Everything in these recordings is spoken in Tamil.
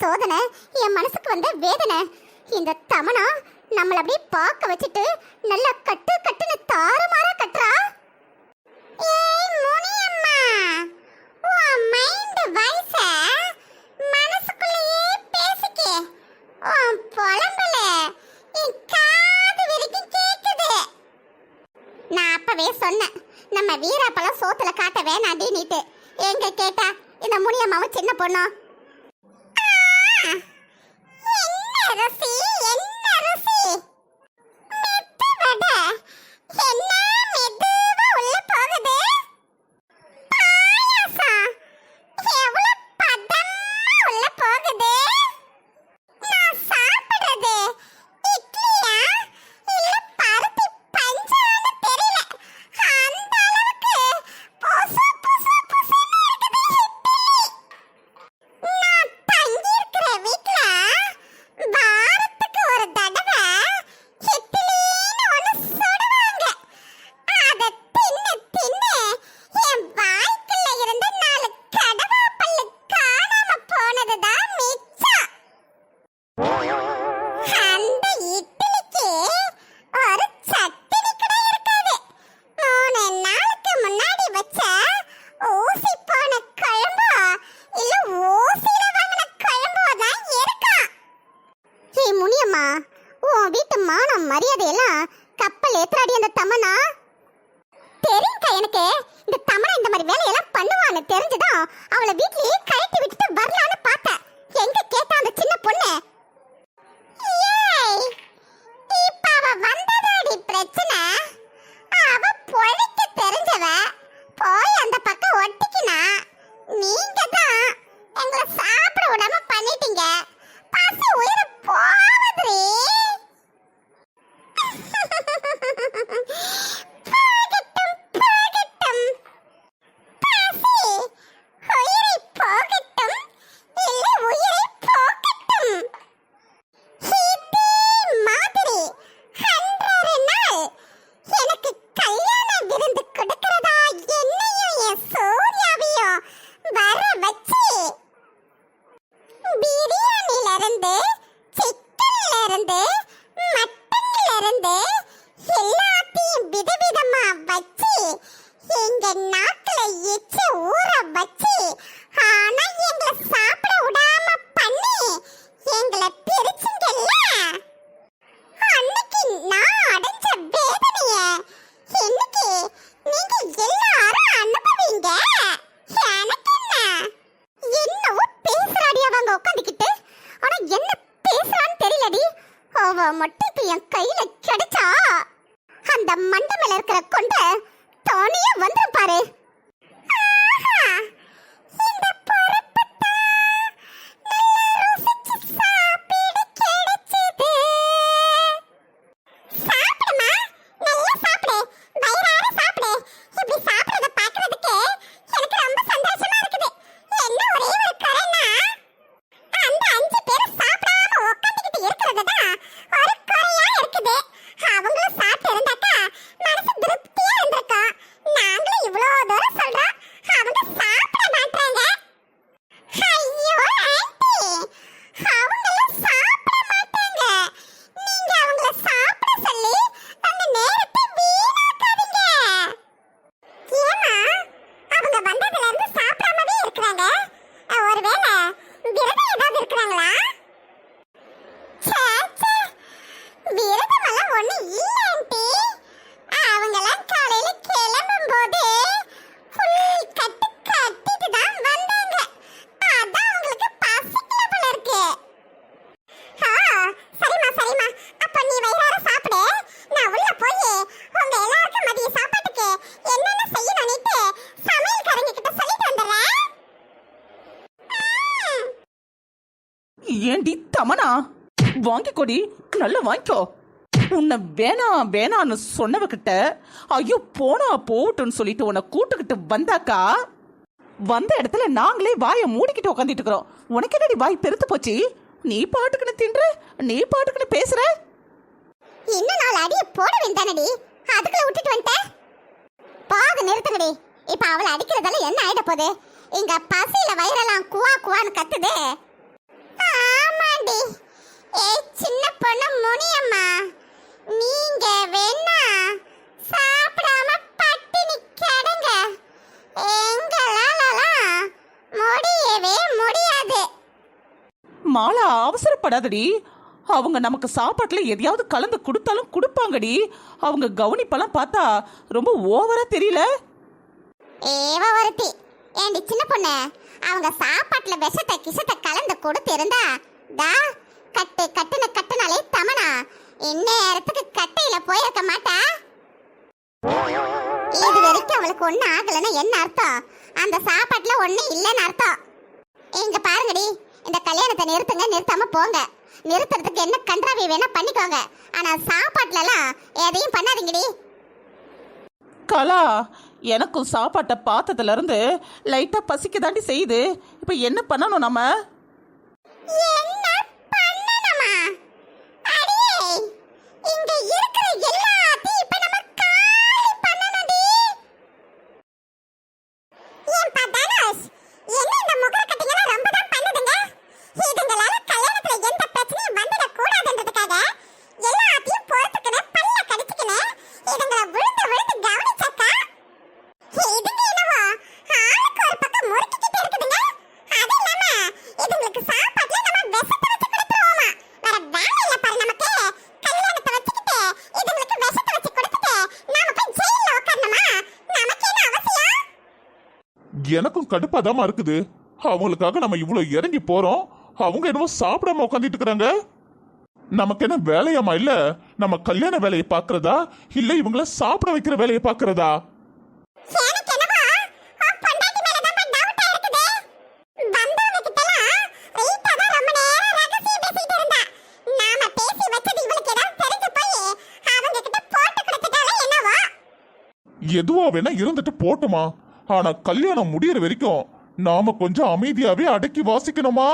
சோதனை என் மனசுக்கு வந்த வேதனை. இந்த தமனா நம்மள அப்படியே பார்க்க வச்சுட்டு நல்லா கட்டு கட்டுன்னு தாறுமாறா கட்டுறா. ஏய் முனியம்மா உன் மைண்ட் வாய்ஸ மனசுக்குள்ளேயே பேசிக்கே. உன் புலம்பல என் காது வரைக்கும் கேக்குது. நான் அப்பவே சொன்னேன் நம்ம வீராப்பழம் சோத்துல காட்ட வேணாண்டி நீட்டு. எங்க கேட்டா இந்த முனியம்மாவும் சின்ன பொண்ணு? என்ன இருந்து எல்லாத்தையும் விதவிதமா வச்சு எங்க நாக்குல எச்ச ஊற வச்சு ஆனா எங்களை சாப்பிட விடாம பண்ணி எங்களை பிரிச்சுங்கல்ல? அன்னைக்கு நான் அடைஞ்ச வேதனைய இன்னைக்கு நீங்க எல்லாரும் அனுபவிங்க? எனக்கு என்ன? என்னவோ பேசுறாடி அவங்க உட்காந்துக்கிட்டு ஆனா என்ன பேசுறான்னு தெரியலடி. அவ மட்டும் என் கையில கிடைச்சா அந்த மண்டை இருக்கிற கொண்ட தானியே வந்துரும் பாரு ஆஹா, இந்த பொறுப்புதான் நல்லா ருசிச்சு சாப்பிட கிடைச்சது. சாப்பிடுமா, நல்லா சாப்பிடு, வயிறார சாப்பிடு. இப்படி சாப்பிடுறத பார்க்கறதுக்கு எனக்கு ரொம்ப சந்தோஷமா இருக்குது. என்ன ஒரே ஒரு குறைன்னா, அந்த அஞ்சு பேரும் சாப்பிடாம உட்கார்ந்துகிட்டு இருக்கிறதுதான் ஒரு குறையா இருக்குது. அவங்களும் சாப்பிட்டு இருந்தாக்கா மனசு திருப்தியா இருந்திருக்கும். நாங்களும் இவ்வளோ தூரம் சொல்றோம், அவங்க சாப்பிட மாட்றாங்க. ஐயோ ஆண்டி அவங்களும் சாப்பிட மாட்டாங்க நீங்க அவங்கள சாப்பிட சொல்லி அந்த நேரத்தை வீணாக்காதீங்க ஏமா அவங்க வந்ததுல இருந்து சாப்பிடாமவே இருக்கிறாங்க ஒருவேளை விரதம் ஏதாவது இருக்கிறாங்களா ச்சே, ச்சே. விரதமெல்லாம் ஒண்ணு இல்ல ஆண்டி அவங்கெல்லாம் காலையில கிளம்பும்போது ஃபுல் கட்டு கட்டிட்டு தான் வந்தாங்க அதான் உங்களுக்கு பசிக்கல போல இருக்கு ஆ, சரிம்மா சரிம்மா அப்ப நீ வயிறார சாப்பிடு நான் உள்ள போய் உங்க எல்லாருக்கும் மதிய சாப்பாட்டுக்கு என்னென்ன செய்யணும்னுட்டு சமையல்காரங்க கிட்ட சொல்லிட்டு வந்துடுறேன் ம். ஏண்டி தமனா? வாங்கிக்கோடி நல்லா வாங்கிக்கோ. உன்னை வேணாம் வேணான்னு சொன்னவகிட்ட ஐயோ போனா போகட்டும்னு சொல்லிட்டு உன்னை கூட்டுக்கிட்டு வந்தாக்கா? வந்த இடத்துல நாங்களே வாயை மூடிக்கிட்டு உட்காந்துட்டு இருக்கிறோம். உனக்கு என்னடி வாய் பெருத்து போச்சு? நீ பாட்டுக்குன்னு தின்ற நீ பாட்டுக்குன்னு பேசுற? இன்னும் நாலு அடியை போட வேண்டானடி. அதுக்குள்ள விட்டுட்டு வந்துட்டேன். பாது நிறுத்துங்கடி. இப்ப அவளை அடிக்கிறதால என்ன ஆயிட போகுது? இங்க பசியில வயிறெல்லாம் குவா குவான்னு கத்துதே. தாண்டி ஏ சின்ன பொண்ணு முனியம்மா. நீங்க வேணா சாப்பிடாம பட்டினி கிடங்க. எங்களாலலாம் முடியவே முடியாது. மாலா அவசரப்படாதடி. அவங்க நமக்கு சாப்பாட்டுல எதையாவது கலந்து கொடுத்தாலும் கொடுப்பாங்கடி. அவங்க கவனிப்பெல்லாம் பார்த்தா ரொம்ப ஓவரா தெரியல. ஏவ ஒருத்தி. ஏண்டி சின்ன பொண்ணு அவங்க சாப்பாட்டுல விஷத்தை கிசத்தை கலந்து கொடுத்து டா கட்டு கட்டுன கட்டுனாலே தமனா. இந்நேரத்துக்கு கட்டையில போயிருக்க மாட்டா? இது வரைக்கும் அவளுக்கு ஒன்றும் ஆகலைன்னா என்ன அர்த்தம்? அந்த சாப்பாட்டுல ஒண்ணு இல்லைன்னு அர்த்தம். இங்க பாருங்கடி இந்த கல்யாணத்தை நிறுத்துங்க நிறுத்தாம போங்க. நிறுத்துறதுக்கு என்ன கன்றாவி வேணா பண்ணிக்கோங்க. ஆனா சாப்பாட்டுலலாம் எதையும் பண்ணாதீங்கடி. கலா எனக்கும் சாப்பாட்டை பார்த்ததுல இருந்து லைட்டா பசிக்க தாண்டி செய்யுது. இப்ப என்ன பண்ணணும் நம்ம? என்ன பண்ணணுமா? அடியே இங்க இருக்கிற எல்லாத்தையும் இப்ப நம்ம காலி பண்ணணும்டி ஏன்பா தனுஷ் என்ன இந்த முகர கட்டிங்கெல்லாம் ரொம்ப தான் பண்ணுதுங்க இதுங்களால கல்யாணத்துல எந்த பிரச்சனையும் வந்துட கூடாதுன்றதுக்காக எல்லாத்தையும் பொறுத்துக்கணும் பல்ல கடிச்சுக்கணும் இதுங்களை விழுந்து விழுந்து கவனிச்சாக்கா இதுங்க என்னவோ ஆளுக்கு ஒரு பக்கம் முறுக்கிக்கிட்டு இருக்குதுங்க அது இல்லாம இதுங்களுக்கு சாப்பாட்டுல நம்ம விஷத்தை வச்சு கொடுத்துருவோமா வேற வேலை இல்ல பாரு நமக்கு கல்யாணத்தை வச்சுக்கிட்டு இதுங்களுக்கு விஷத்தை வச்சு கொடுத்துட்டு நாம போய் ஜெயில உட்காரணுமா நமக்கு என்ன அவசியம் எனக்கும் கடுப்பாதாமா இருக்குது. அவங்களுக்காக நம்ம இவ்வளவு இறங்கி போறோம். அவங்க என்னமோ சாப்பிடாம உட்காந்துட்டு இருக்கிறாங்க. நமக்கு என்ன வேலையாமா இல்ல? நம்ம கல்யாண வேலையை பார்க்கறதா? இல்ல இவங்கள சாப்பிட வைக்கிற வேலையை என்னவோ? என்னவோ? எதுவா வேணா இருந்துட்டு போட்டுமா. ஆனா கல்யாணம் முடியற வரைக்கும் நாம கொஞ்சம் அமைதியாவே அடக்கி வாசிக்கணுமா?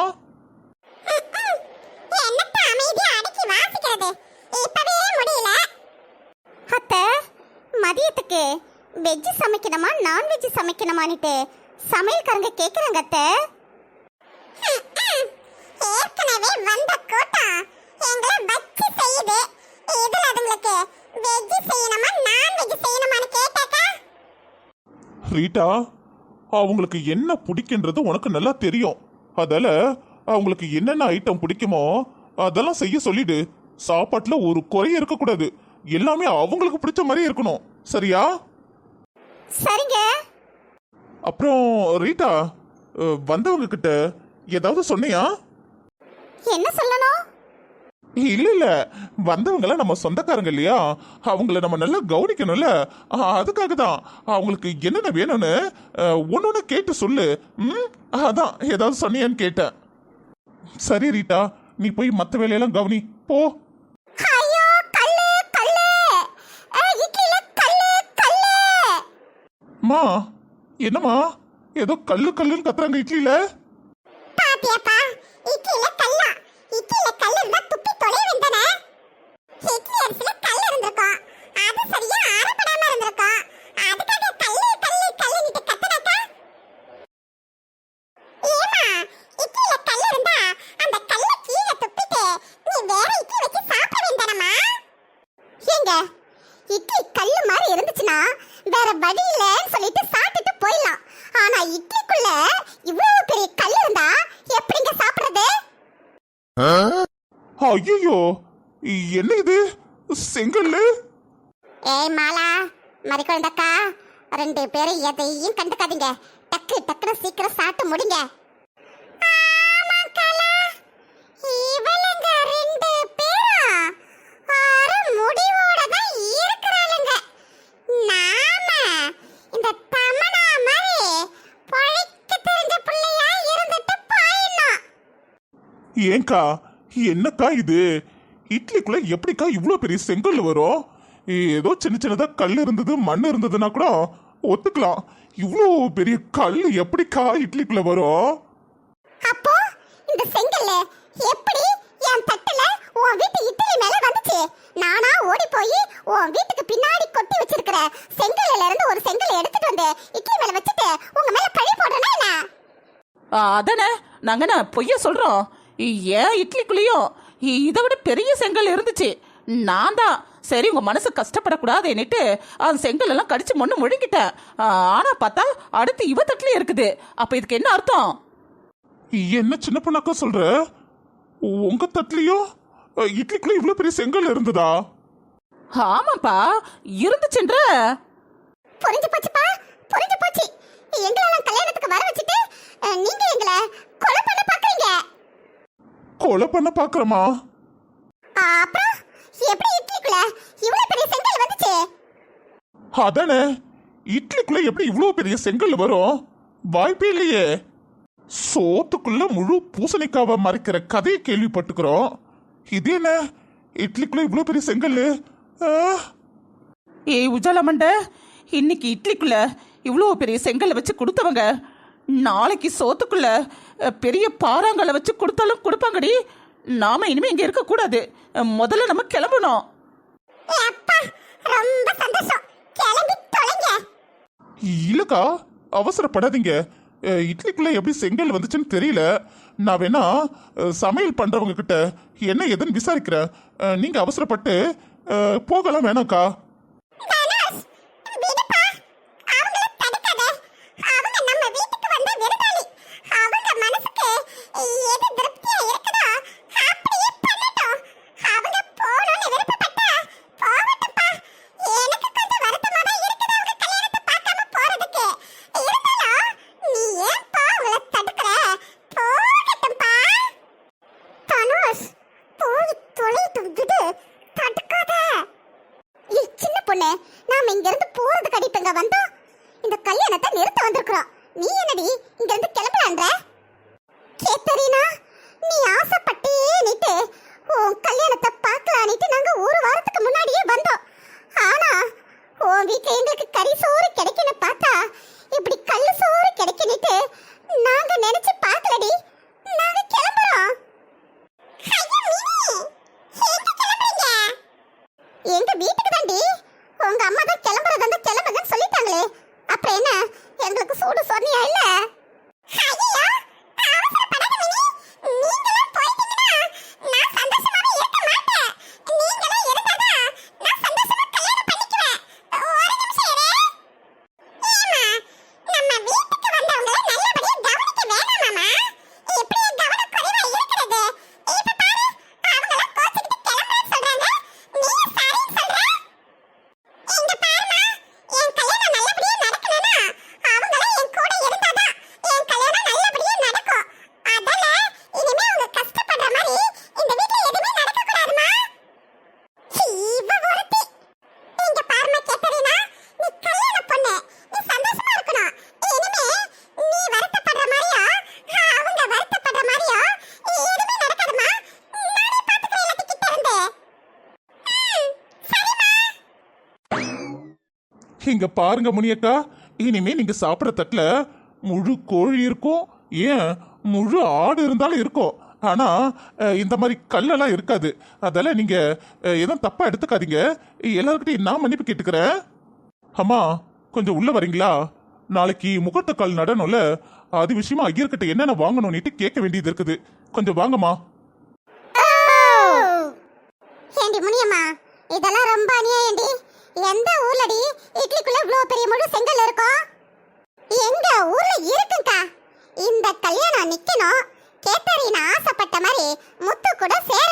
அத்தை மதியத்துக்கு வெஜ் சமைக்கணுமா நான்வெஜ் சமைக்கணுமான்னுட்டு சமையல்காரங்க கேக்குறாங்க அத்த. ஏற்கனவே வந்த கூட்டம் எங்களை வச்சு செய்யுது. இதுல அதுங்களுக்கு வெஜ் ரீட்டா அவங்களுக்கு என்ன பிடிக்குன்றது உனக்கு நல்லா தெரியும். அதால அவங்களுக்கு என்னென்ன ஐட்டம் பிடிக்குமோ அதெல்லாம் செய்ய சொல்லிடு. சாப்பாட்டுல ஒரு குறை இருக்கக்கூடாது. எல்லாமே அவங்களுக்கு பிடிச்ச மாதிரி இருக்கணும். சரியா? சரிங்க. அப்புறம் ரீட்டா வந்தவங்க கிட்ட ஏதாவது சொன்னியா? என்ன சொல்லணும்? இல்ல இல்ல. வந்தவங்கள நம்ம சொந்தக்காரங்க இல்லையா? அவங்கள நம்ம நல்லா கவனிக்கணும்ல. அதுக்காக தான் அவங்களுக்கு என்னென்ன வேணும்னு ஒன்று கேட்டு சொல்லு. ம்? அதான் ஏதாவது சொன்னியான்னு கேட்டேன். சரி ரீட்டா. நீ போய் மற்ற வேலையெல்லாம் கவனி. போ. மா என்னம்மா? ஏதோ கல்லு கல்லுன்னு கத்துறாங்க இட்லியில. பாத்தியாப்பா இட்லில கல்லா இட்லில கல்லு இருந்தா துப்பி தொலை வேண்டானே இட்லி அரிசில கல் இருந்திருக்கும் அது சரியா அரைப்படாம இருந்திருக்கும் அதுக்காக கல்லு கல்லு கல்லுன்னுட்டு கத்துனாக்கா ஏமா இட்லில கல் இருந்தா அந்த கல்ல கீழே துப்பிட்டு நீ வேற இட்லி வச்சு சாப்பிட வேண்டானமா ஏங்க இட்லி கல்லு மாதிரி இருந்துச்சுன்னா வேற வழி இல்லைன்னு சொல்லிட்டு சாப்பிட்டுட்டு போயிடலாம் ஆனா இட்லிக்குள்ள இவ்வளவு பெரிய கல் இருந்தா எப்படிங்க சாப்பிடுறது ஐயோ என்ன இது செங்கல்லு? ஏய் மாலா மறிக்குழந்தக்கா ரெண்டு பேரும் எதையும் கண்டுக்காதீங்க. டக்கு டக்குன்னு சீக்கிரம் சாப்பிட்டு முடிங்க ஆமா கலா, இவளுங்க ரெண்டு பேரும் ஒரு முடிவோட தான் இருக்கிறாளுங்க. நாம இந்த தமனா மாதிரி பொழைக்க தெரிஞ்ச பிள்ளையா இருந்துட்டு போயிடணும். ஏன்க்கா என்னக்கா இது? இட்லிக்குள்ள எப்படிக்கா இவ்வளோ பெரிய செங்கல் வரும்? ஏதோ சின்ன சின்னதா கல் இருந்தது மண் இருந்ததுன்னா கூட ஒத்துக்கலாம். இவ்வளோ பெரிய கல் எப்படிக்கா இட்லிக்குள்ள வரும்? அப்போ இந்த செங்கல்ல எப்படி என் தட்டுல உன் வீட்டு இட்லி மேல வந்துச்சு? நானா ஓடி போய் உன் வீட்டுக்கு பின்னாடி கொட்டி வச்சிருக்கிற செங்கல்ல இருந்து ஒரு செங்கல் எடுத்துட்டு வந்து இட்லி மேல வச்சுட்டு உங்க மேல பழி போடுறேனா என்ன? அதானே? நாங்க என்ன பொய்ய சொல்றோம்? ஏன் இட்லிக்குள்ளேயும் இதை விட பெரிய செங்கல் இருந்துச்சு. நான் தான். சரி உங்க மனசு கஷ்டப்படக்கூடாதுன்னுட்டு அந்த செங்கல் எல்லாம் கடிச்சு மொண்ணு முழுங்கிட்டேன் ஆ, ஆனா பார்த்தா அடுத்து இவ தட்டுலயே இருக்குது. அப்ப இதுக்கு என்ன அர்த்தம்? என்ன சின்ன பொண்ணாக்கா சொல்ற? உங்க தட்டுலயும் அஹ், இட்லிக்குள்ள இவ்வளவு பெரிய செங்கல் இருந்ததா? ஆமாப்பா. இருந்துச்சுன்ற. புரிஞ்சு போச்சுப்பா. புரிஞ்சு போச்சு. எங்களெல்லாம் கல்யாணத்துக்கு வர வச்சுட்டு நீங்க எங்களை கொலை பண்ண பாக்குறீங்க கொலை பண்ண பாக்குறமா அப்புறம்? எப்படி இட்லிக்குள்ள? இவ்வளவு பெரிய செங்கல் வந்துச்சு. அதானே இட்லிக்குள்ள எப்படி இவ்வளவு பெரிய செங்கல் வரும்? வாய்ப்பே இல்லையே. சோத்துக்குள்ள முழு பூசணிக்காவை மறைக்கிற கதையை கேள்விப்பட்டுக்கிறோம். இது என்ன? இட்லிக்குள்ள இவ்வளவு பெரிய செங்கல்? ஆ, ஏய் உஜாலா மண்டை இன்னைக்கு இட்லிக்குள்ள இவ்வளோ பெரிய செங்கலை வச்சு கொடுத்தவங்க நாளைக்கு சோத்துக்குள்ள பெரிய பாறாங்கல்லை வச்சு கொடுத்தாலும் கொடுப்பாங்கடி. நாம இனிமே இங்க இருக்கக்கூடாது அஹ், முதல்ல நம்ம கிளம்பணும். ஏ அப்பா ரொம்ப சந்தோஷம். கிளம்பி தொலைங்க. இல்லக்கா அவசரப்படாதீங்க. இட்லிக்குள்ள எப்படி செங்கல் வந்துச்சுன்னு தெரியல. நான் வேணா சமையல் பண்றவங்க கிட்ட என்ன ஏதுன்னு விசாரிக்கிறேன். நீங்க அவசரப்பட்டு போகலாம் வேணாக்கா தனுஷ் விடுப்பா அவங்கள தடுக்காத அவங்க நம்ம வீட்டுக்கு வந்த விருந்தாளி அவங்க மனசுக்கு எது திருப்தியா இருக்குதோ அப்படியே பண்ணட்டும் அவங்க போகணும்னு விருப்பப்பட்டா போகட்டும்ப்பா எனக்கு கொஞ்சம் வருத்தமா தான் இருக்குது அவங்க கல்யாணத்தை பார்க்காம போறதுக்கு இருந்தாலும் நீ ஏன்பா அவங்கள தடுக்கிற போகட்டும்ப்பா தனுஷ் போய் தொலைட்டும் விடு தடுக்காத ஏய் சின்ன பொண்ணு நாம இங்க இருந்து போறதுக்கு அடிப்பங்க வந்தோம் இந்த கல்யாணத்தை நிறுத்த வந்திருக்கிறோம். நீ என்னடி இங்க இருந்து கிளம்பலான்ற கேத்தரினா நீ ஆசைப்பட்டே நீட்டு உன் கல்யாணத்தை பார்க்கலானிட்டு நாங்க ஒரு வாரத்துக்கு முன்னாடியே வந்தோம் ஆனா உன் வீட்டுல எங்களுக்கு கறி சோறு கிடைக்குன்னு பார்த்தா இப்படி கல்லு சோறு கிடைக்குன்னுட்டு நாங்க நினைச்சு பார்க்கலடி நாங்க கிளம்புறோம் ஐயா மினி எங்க கிளம்புறீங்க எங்க வீட்டுக்கு தாண்டி உங்க அம்மா தான் கிளம்புறது அந்த கிளம்புங்கன்னு சொல்லிட்டாங்களே அப்புறம் என்ன எங்களுக்கு சூடு சொன்னியா இல்ல ஐயோ அவசரப்படாத மினி நீங்களும் போயிட்டீங்கன்னா நான் சந்தோஷமாவே இருக்க மாட்டேன் நீங்களும் இருந்தாதான் நான் சந்தோஷமா கல்யாணம் பண்ணிக்குவேன் ஒரு நிமிஷம் இரு ஏம்மா, நம்ம வீட்டுக்கு வந்தவங்கள நல்லபடியா கவனிக்க வேணாமாமா? இப்படியே கவனக்குறைவா இருக்கிறது? இப்ப பாரு, அவங்கெல்லாம் கோச்சுக்கிட்டு கிளம்புறேன்னு சொல்றாங்க. நீயும் சரின்னு சொல்ற? இங்க பாரும்மா, என் கல்யாணம் நல்லபடியா நடக்கணும்னா, அவங்களும் என் கூட இருந்தாதான் என் கல்யாணம் நல்லபடியா நடக்கும். அதால, இனிமே அவங்க கஷ்டப்படுற மாதிரி இந்த வீட்ல எதுவுமே நடக்கக்கூடாதும்மா. இவ ஒருத்தி. இங்க பாரும்மா கேத்தரினா, நீ கல்யாண பொண்ணு. நீ சந்தோஷமா இருக்கணும். இனிமே நீ வருத்தப்படுற மாதிரியோ, அவங்க வருத்தப்படுற மாதிரியோ எதுவுமே நடக்காதும்மா. நானே பார்த்துக்கிறேன் எல்லாத்தையும் கிட்ட இருந்து. ம், சரிம்மா. இங்க பாருங்க முனியக்கா. இனிமே நீங்க சாப்பிட்ற தட்டுல முழு கோழி இருக்கும். ஏன்? முழு ஆடு இருந்தாலும் இருக்கும். ஆனா இந்த மாதிரி கல்லெல்லாம் இருக்காது. அதெல்லாம் நீங்க எதுவும் தப்பா எடுத்துக்காதீங்க. எல்லாருக்கிட்டையும் நான் மன்னிப்பு கேட்டுக்கிறேன். அம்மா கொஞ்சம் உள்ள வரீங்களா? நாளைக்கு முகூர்த்த கால் நடணும்ல அது விஷயமா ஐயர்கிட்ட என்னென்ன வாங்கணும்னுட்டு கேட்க வேண்டியது இருக்குது. கொஞ்சம் வாங்கம்மா. ஏண்டி முனியம்மா இதெல்லாம் ரொம்ப அநியாயம்டி. எந்த ஊர்லடி இட்லிக்குள்ள இவ்ளோ பெரிய முழு செங்கல் இருக்கும் எங்க ஊர்ல இருக்குங்கக்கா இந்த கல்யாணம் நிக்கணும். கேத்தரின் ஆசைப்பட்ட மாதிரி முத்து கூட சேரணும்